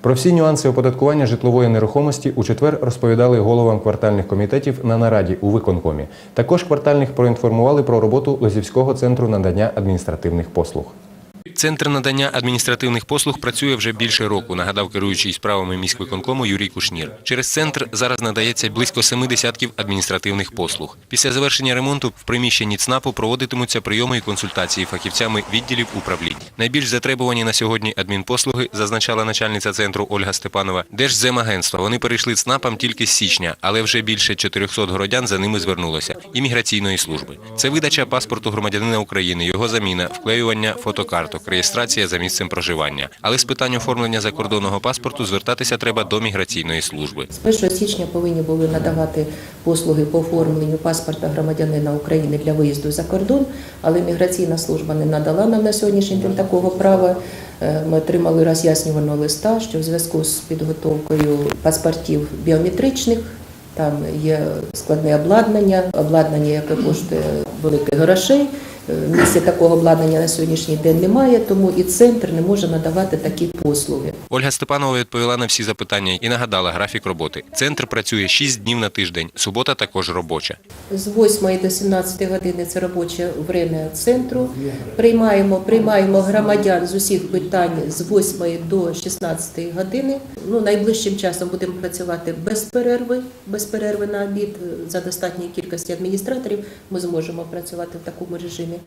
Про всі нюанси оподаткування житлової нерухомості у четвер розповідали головам квартальних комітетів на нараді у виконкомі. Також квартальних проінформували про роботу Лозівського центру надання адміністративних послуг. Центр надання адміністративних послуг працює вже більше року, нагадав керуючий справами міськвиконкому Юрій Кушнір. Через центр зараз надається близько семи десятків адміністративних послуг. Після завершення ремонту в приміщенні ЦНАПу проводитимуться прийоми і консультації фахівцями відділів управлінь. Найбільш затребувані на сьогодні адмінпослуги, зазначала начальниця центру Ольга Степанова, Держземагентства. Вони перейшли ЦНАПам тільки з січня, але вже більше 400 городян за ними звернулося. І міграційної служби. Це видача паспорту громадянина України, його заміна, вклеювання фотокарток, реєстрація за місцем проживання. Але з питань оформлення закордонного паспорту звертатися треба до міграційної служби. З 1 січня повинні були надавати послуги по оформленню паспорта громадянина України для виїзду за кордон, але міграційна служба не надала нам на сьогоднішній день такого права. Е, Ми отримали роз'яснюваного листа, що в зв'язку з підготовкою паспортів біометричних там є складне обладнання, обладнання, яке коштує великих грошей. Е, Місця такого обладнання на сьогоднішній день немає, тому і центр не може надавати такі послуги. Ольга Степанова відповіла на всі запитання і нагадала графік роботи. Центр працює 6 днів на тиждень. Субота також робоча. З 8 до 17 години це робоче время центру. Приймаємо, приймаємо громадян з усіх питань з 8 до 16 години. Ну, найближчим часом будемо працювати без перерви, без перерви на обід. За достатньої кількості адміністраторів ми зможемо працювати в такому режимі.